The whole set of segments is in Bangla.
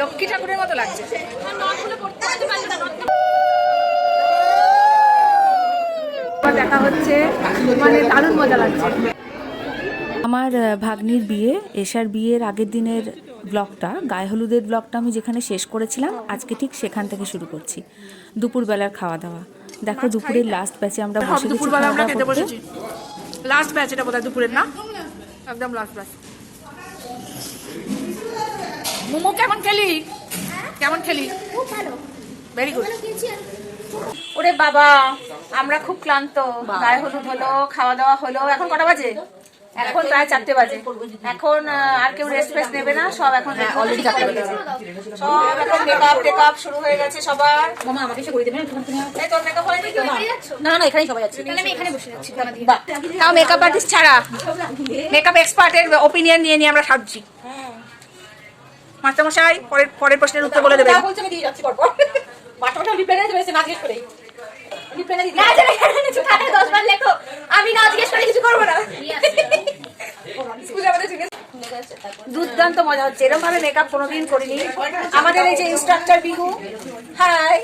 লক্ষ্মী ঠাকুরের মতো লাগছে। দেখা হচ্ছে মানে দারুণ মজা লাগছে। আমার ভাগ্নির বিয়ে এশার বিয়ের আগের দিনের ব্লগটা গায়ে হলুদের ব্লগটা আমি যেখানে শেষ করেছিলাম আজকে ঠিক সেখান থেকে শুরু করছি। দুপুরবেলার খাওয়া দাওয়া। দেখো দুপুরের লাস্ট ব্যাচে আমরা বসে দুপুরবেলা আমরা খেতে। বসেছি। লাস্ট ব্যাচ এটা বোধহয় দুপুরের না? একদম লাস্ট ব্যাচ মোমো কেমন খেলি? কেমন খেলি? খুব ভালো। ভেরি গুড ভালো খেয়েছি আর ওরে বাবা আমরা খুব ক্লান্ত। গায়ে হলুদ হলো খাওয়া দাওয়া হলো। এখন কটা বাজে? এখন প্রায় চারটে বাজে। এখন আর কেউ রেস্ট ফেস্ট নেবে না সব এখন অলরেডি চারটে বাজে। সব এখন মেকআপ টেকআপ শুরু হয়ে গেছে সবার। মামা আমাকে এসে করে দেবেন একটুখানি তুমি এই তোর মেকআপ হয়নি তো? না না এখানেই সবাই আছে। তাহলে আমি এখানে বসে যাচ্ছি তাও মেকআপ আর্টিস্ট ছাড়া। মেকআপ এক্সপার্টের ওপিনিয়ন নিয়ে নিয়ে আমরা সাজছি। মাস্টারমশাই পরের পরের প্রশ্নের উত্তর বলে দেবেন। বলছে আমি দিয়ে যাচ্ছি পরপর রিপ্লাই না জিজ্ঞেস করে। আমি না জিজ্ঞেস করে কিছু করব না। দুর্দান্ত মজা হচ্ছে। এরকম ভাবে মেকআপ কোনোদিন করিনি। আমাদের এই যে ইনস্ট্রাক্টর বিহু হাই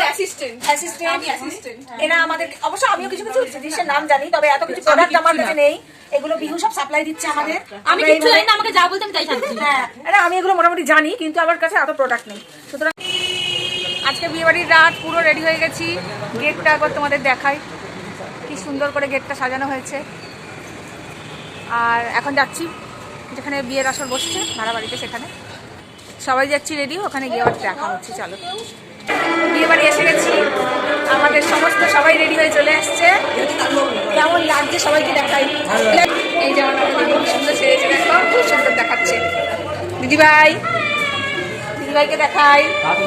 অ্যাসিস্ট্যান্ট অ্যাসিস্ট্যান্ট এরা আমাদের অবশ্য আমিও কিছু কিছু জিনিসের নাম জানি তবে এত কিছু প্রোডাক্ট আমার কাছে নেই। এগুলো বিহু সব সাপ্লাই দিচ্ছে আমাদের। আমি এইভাবে- জানি না আমাকে যা বলতে আমি তাই শান্তি হ্যাঁ আরে আমি এগুলো মোটামুটি জানি কিন্তু আমার কাছে এত প্রোডাক্ট নেই। সুতরাং আজকে বিয়েবাড়ির রাত পুরো রেডি হয়ে গেছি। গেটটা একবার তোমাদের দেখাই। কি সুন্দর করে গেটটা সাজানো হয়েছে। আর এখন যাচ্ছি। যেখানে বিয়ের আসর বসছে ভাড়া বাড়িতে সেখানে। সবাই যাচ্ছি রেডি ওখানে গিয়ে আবার দেখা হচ্ছে চলো। বিয়ে বাড়ি এসে গেছি। আমাদের সমস্ত সবাই রেডি হয়ে চলে আসছে। কেমন লাগছে সবাইকে দেখাই। এই যে আমার খুব সুন্দর সেরেছে দেখো খুব সুন্দর দেখাচ্ছে। দিদিভাই দিদিভাইকে দেখাই।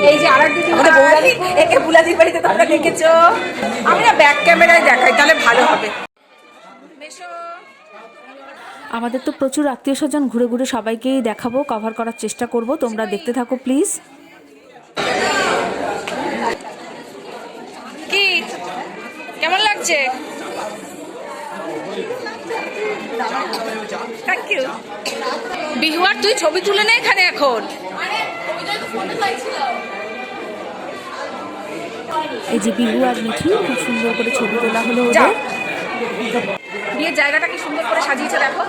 এই যে আরেক দিদি ভাই। একে বুলাদির বাড়িতে তোমরা দেখেছ। আমি না ব্যাক ক্যামেরায় দেখাই তাহলে ভালো হবে। আমাদের তো প্রচুর আত্মীয় স্বজন ঘুরে ঘুরে সবাইকেই দেখাবো কভার করার চেষ্টা করব। তোমরা দেখতে থাকো প্লিজ কি? কেমন লাগছে? থ্যাংক ইউ বিহু আর তুই ছবি তুলে নে এখানে এখন। এই যে বিহু আর মিঠি খুব সুন্দর করে ছবি তোলা হলো ওদের। বিয়ের জায়গাটা কি সুন্দর করে সাজিয়েছে, দেখো।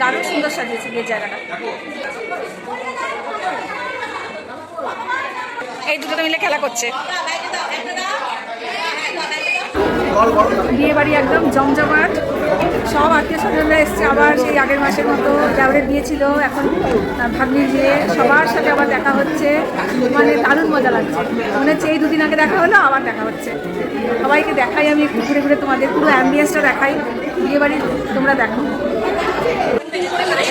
দারুণ সুন্দর সাজিয়েছে বিয়ের জায়গাটা। এই দুটো মিলে খেলা করছে। বিয়ে বাড়ি একদম জমজমাট। সব আত্মীয় স্বজনরা এসছে, আবার সেই আগের মাসের মতো দেওরের বিয়ে ছিল। এখন ভাগ্নির বিয়ে, সবার সাথে আবার দেখা হচ্ছে। মানে দারুণ মজা লাগছে। মনে হচ্ছে এই দুদিন আগে দেখা হলো, আবার দেখা হচ্ছে। সবাইকে দেখাই আমি, একটু ঘুরে ঘুরে তোমাদের, পুরো অ্যাম্বিয়েন্সটা দেখাই। বিয়ে বাড়ির তোমরা দেখো।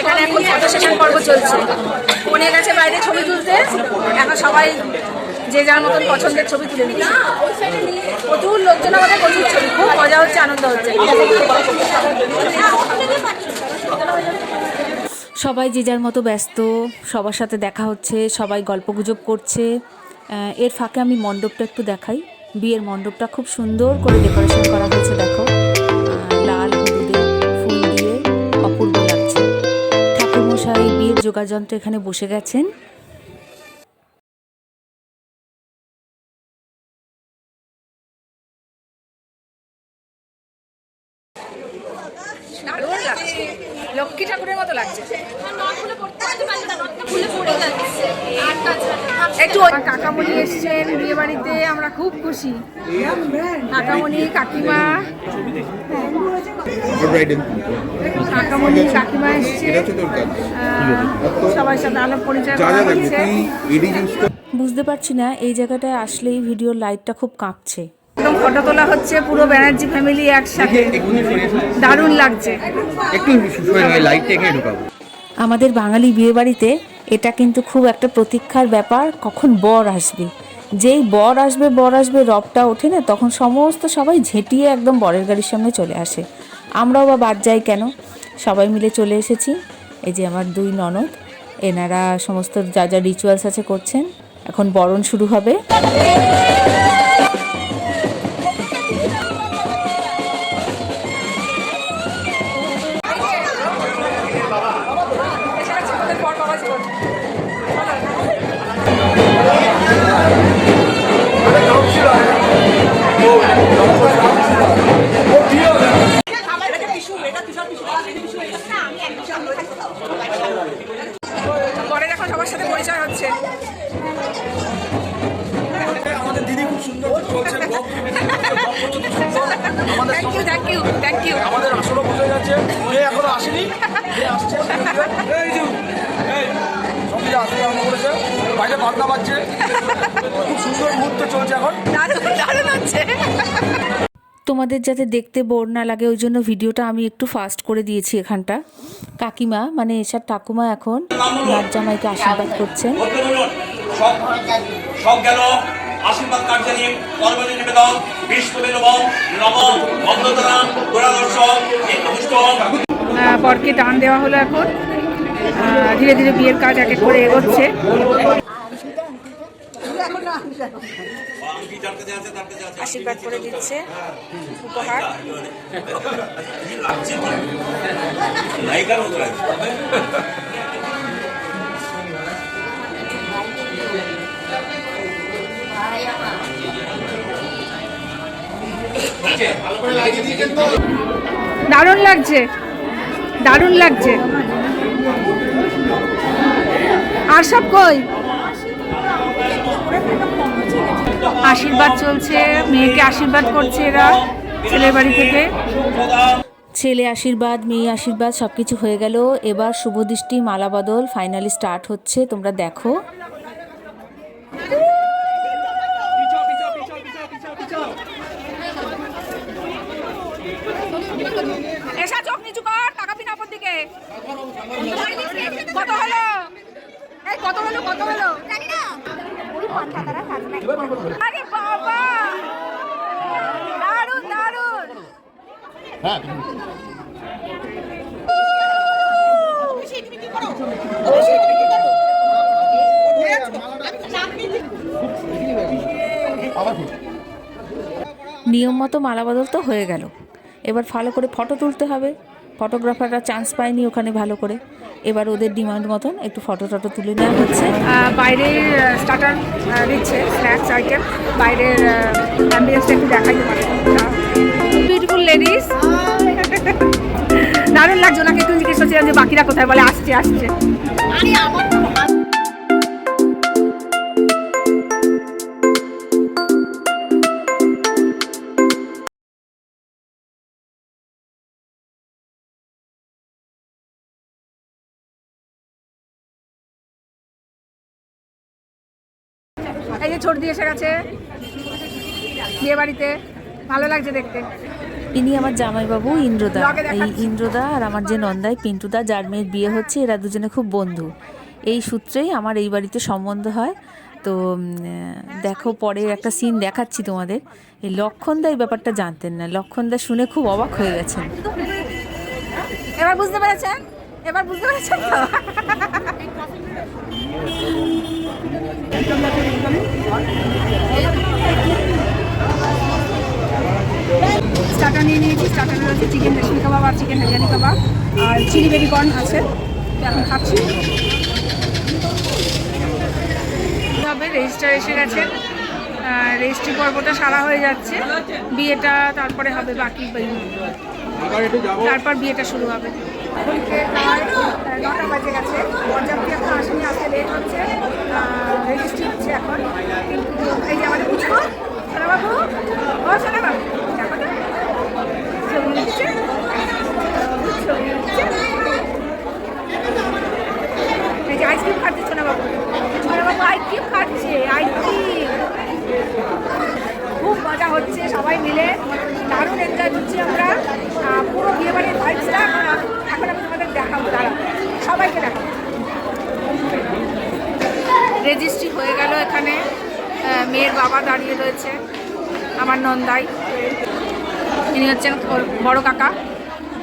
এখানে এখন ফটো সেশন পর্ব চলছে। ফোনে গেছে বাইরে ছবি তুলতে। এখন সবাই যে যার মতন পছন্দের ছবি তুলে নিচ্ছে। প্রচুর লোকজন আমাদের প্রচুর ছবি খুব মজা হচ্ছে আনন্দ হচ্ছে। সবাই যে যার মতো ব্যস্ত সবার সাথে দেখা হচ্ছে সবাই গল্পগুজব করছে। আহ, এর ফাঁকে আমি মণ্ডপটা একটু দেখাই। বিয়ের মণ্ডপটা খুব সুন্দর করে ডেকোরেশন করা হয়েছে দেখো। লাল হলুদে ফুল দিয়ে অপূর্ব লাগছে। ঠাকুরমশাই বিয়ের যোগাযন্ত্র এখানে বসে গেছেন। লক্ষ্মী ঠাকুরের মতো লাগছে। একটু কাকামণি এসছেন বিয়ে বাড়িতে আমরা খুব খুশি। কাকামণি কাকিমা। কাকামণি কাকিমা এসছে সবার সাথে আলাপ পরিচয় বুঝতে পারছি না এই জায়গাটায় আসলেই ভিডিওর লাইটটা খুব কাঁপছে। একদম ফটো তোলা হচ্ছে পুরো ব্যানার্জি ফ্যামিলি একসাথে। দারুণ লাগছে। একটু লাইটটা এখানে ঢোকাবো। আমাদের বাঙালি বিয়েবাড়িতে এটা কিন্তু খুব একটা প্রতীক্ষার ব্যাপার কখন বর আসবে। যেই বর আসবে বর আসবে রবটা ওঠে না তখন সমস্ত সবাই ঝেঁটিয়ে একদম বরের গাড়ির সামনে চলে আসে। আমরাও বা বাদ যাই কেন? সবাই মিলে চলে এসেছি। এই যে আমার দুই ননদ এনারা সমস্ত যা যা রিচুয়ালস আছে করছেন এখন বরণ শুরু হবে। খুব সুন্দর মুহূর্ত চলছে এখন। দারুণ হচ্ছে। তোমাদের যাতে দেখতে বোর না লাগে ওই জন্য ভিডিওটা আমি একটু ফাস্ট করে দিয়েছি এখানটা। কাকিমা মানে এসার ঠাকুমা এখন নাচ জামাইকে আশীর্বাদ করছেন। সব গেল। আশীর্বাদ কর্মী নিবেদন। গোড়াদর্শক বরকে টান দেওয়া হলো এখন। ধীরে ধীরে বিয়ের কাজ এক এক করে এগোচ্ছে। আশীর্বাদ করে দিচ্ছে। উপহার। দারুণ লাগছে। দারুণ লাগছে। আর সব কই? আশীর্বাদ চলছে মেয়েকে আশীর্বাদ করছে এরা ছেলের বাড়ি থেকে। ছেলে আশীর্বাদ মেয়ে আশীর্বাদ সব কিছু হয়ে গেল। এবার শুভদৃষ্টি মালা বদল ফাইনালি স্টার্ট হচ্ছে তোমরা দেখো। এসা চোখ নিচু কর টাকা পিনা ওপর দিকে। কত হলো? এই কত হলো কত হলো? নিয়ম মতো মালা বদল তো হয়ে গেল। এবার ভালো করে ফটো তুলতে হবে। ফটোগ্রাফাররা চান্স পায়নি ওখানে ভালো করে। এবার ওদের ডিমান্ড মতন একটু ফটো টটো তুলে নেওয়া হচ্ছে। আহ, বাইরের স্টার্টার দিচ্ছে স্ন্যাক্স আইটেম বাইরের অ্যাম্বিয়েন্সটা একটু দেখাই বিউটিফুল লেডিস দারুণ লাগছে ওনাকে একটু জিজ্ঞেস করছিলাম যে বাকিরা কোথায়? বলে আসছে আসছে। এই যে ছোট দিয়ে এসে গেছে। বিয়ে বাড়িতে। ভালো লাগছে দেখতে। ইনি আমার জামাইবাবু ইন্দ্রদা। এই ইন্দ্রদা আর আমার যে নন্দাই পিন্টুদা যার মেয়ের বিয়ে হচ্ছে এরা দুজনে খুব বন্ধু। এই সূত্রেই আমার এই বাড়িতে সম্বন্ধ হয়। তো দেখো পরে একটা সিন দেখাচ্ছি তোমাদের। এই লক্ষণদা এই ব্যাপারটা জানতেন না। লক্ষণদা শুনে খুব অবাক হয়ে গেছেন। এবার বুঝতে পেরেছেন? এবার বুঝতে পেরেছেন তো? স্টার্টার নিয়ে নিয়েছি। স্টার্টার রয়েছে চিকেন রেশমি কাবাব আর চিকেন বিরিয়ানি কাবাব। আর চিলি বেবি কর্ন আছে। এখন খাচ্ছি। হবে রেজিস্টার এসে গেছে। রেজিস্ট্রি পর্বটা সারা হয়ে যাচ্ছে। বিয়েটা তারপরে হবে বাকি। তারপর বিয়েটা শুরু হবে। প্রায় নটা বাজে গেছে। এখন আসেনি আসতে লেট হচ্ছে। এখন। এই যে আমাদের পুচকু, সোনাবাবু, ও সোনাবাবু। ছবি উঠছে ছবি উঠছে এই যে আইসক্রিম খাচ্ছে সোনাবাবু। সোনাবাবু আইসক্রিম খাচ্ছে খুব মজা হচ্ছে সবাই মিলে। দারুণ এনজয় করছি আমরা। পুরো বিয়ে বাড়ির ভাইবসটা এখন আমি তোমাদের দেখাবো সবাইকে দেখাবো। রেজিস্ট্রি হয়ে গেল এখানে। মেয়ের বাবা দাঁড়িয়ে রয়েছে আমার নন্দাই। তিনি হচ্ছেন ওর বড় কাকা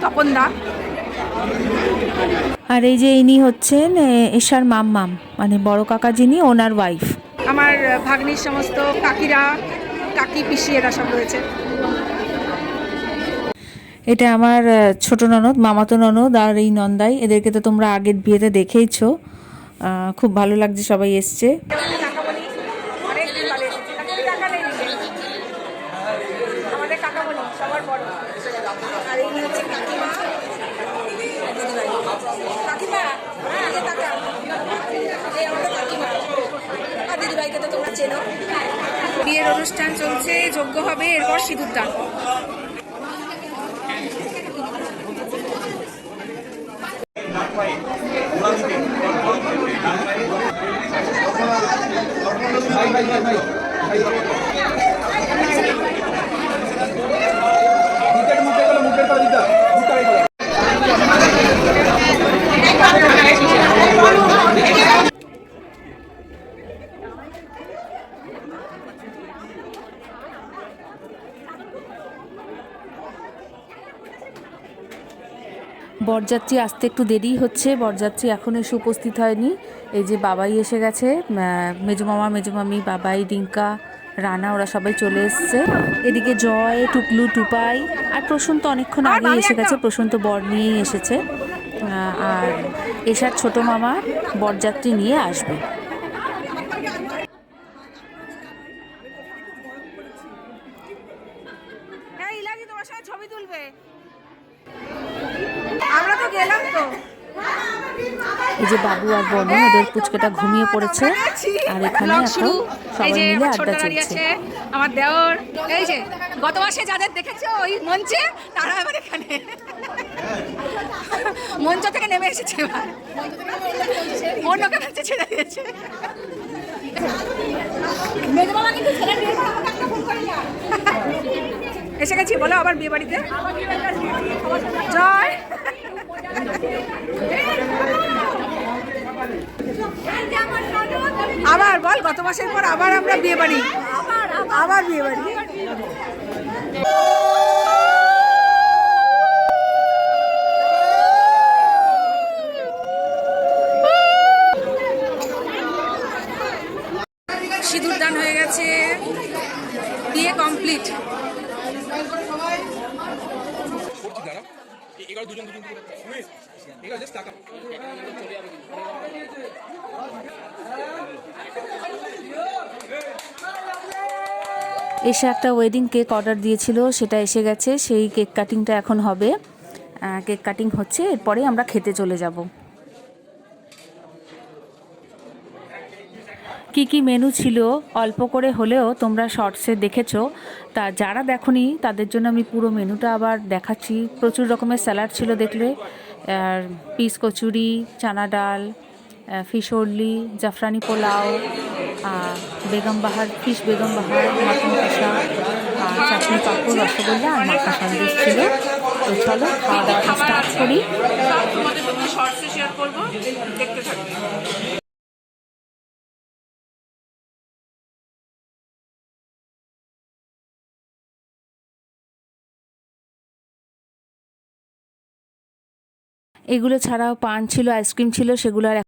তপন দা। আর এই যে ইনি হচ্ছেন এশার মাম্মাম মানে বড় কাকা যিনি ওনার ওয়াইফ আমার ভাগ্নির সমস্ত কাকিরা কাকি পিসি এরা সব রয়েছে। এটা আমার ছোট ননদ, মামাতো ননদ আর এই নন্দাই। এদেরকে তো তোমরা আগের বিয়েতে দেখেইছো। খুব ভালো লাগছে সবাই এসছে। বিয়ের অনুষ্ঠান চলছে, যোগ্য হবে এরপর সিঁদুর দান নিজে। আমাদের কাকা বলি সবার বড় আর এই হচ্ছে কাকিমা কাকিমা হ্যাঁ, আগে তাকাও। অনুষ্ঠান চলছে যোগ্য হবে এরপর সিঁদুর দান বরযাত্রী আসতে একটু দেরি হচ্ছে। বরযাত্রী এখনও এসে উপস্থিত হয়নি। এই যে বাবাই এসে গেছে মেজমামা মেজমামি বাবাই ডিঙ্কা রানা ওরা সবাই চলে এসছে। এদিকে জয় টুকলু টুপাই আর প্রসন্ত অনেকক্ষণ আগে এসে গেছে। প্রসন্ত বর নিয়েই এসেছে। আর এসার ছোট মামা বরযাত্রী নিয়ে আসবে। হ্যাঁ ছবি তুলবে। আমরা তো গেলাম তো। এই যে বাবু আর বর্ণন ওদের পুচকেটা ঘুমিয়ে পড়েছে। আর এখানে এখন শুরু। সবাই এই যে মিলে আড্ডা ছোট দাঁড়িয়ে চলছে। আছে আমার দেওর। এই যে গত মাসে যাদের দেখেছ ওই মঞ্চে তারা এবার এখানে। মঞ্চ থেকে নেমে এসেছে এবার। অন্য কাছে ছেড়ে দিয়েছে। এসে গেছি বলো আবার বিয়ে বাড়িতে। জয়। আবার বল, গত মাসের পর আবার আমরা বিয়ে বাড়ি। আবার বিয়ে বাড়ি। সিঁদুর দান হয়ে গেছে। বিয়ে কমপ্লিট। এসে একটা ওয়েডিং কেক অর্ডার দিয়েছিল, সেটা এসে গেছে, সেই কেক কাটিংটা এখন হবে। কেক কাটিং হচ্ছে, এরপরে আমরা খেতে চলে যাব। কি কি মেনু ছিল, অল্প করে হলেও তোমরা শর্টসে দেখেছ, তা যারা দেখোনি, তাদের জন্য আমি পুরো মেনুটা আবার দেখাচ্ছি। প্রচুর রকমের স্যালাড ছিল দেখলে। আর পিস কচুরি, চানা ডাল fish orly zafrani pulao Begum Bahar fish Begum Bahar মাখন কষা, আর চাটনি পাঁপড়, রসগোল্লা আর মাখা সন্দেশ ছিল। তো চলো খাওয়া দাওয়া স্টার্ট করি। দেখতে এগুলো ছাড়াও পান ছিল আইসক্রিম ছিল সেগুলো আর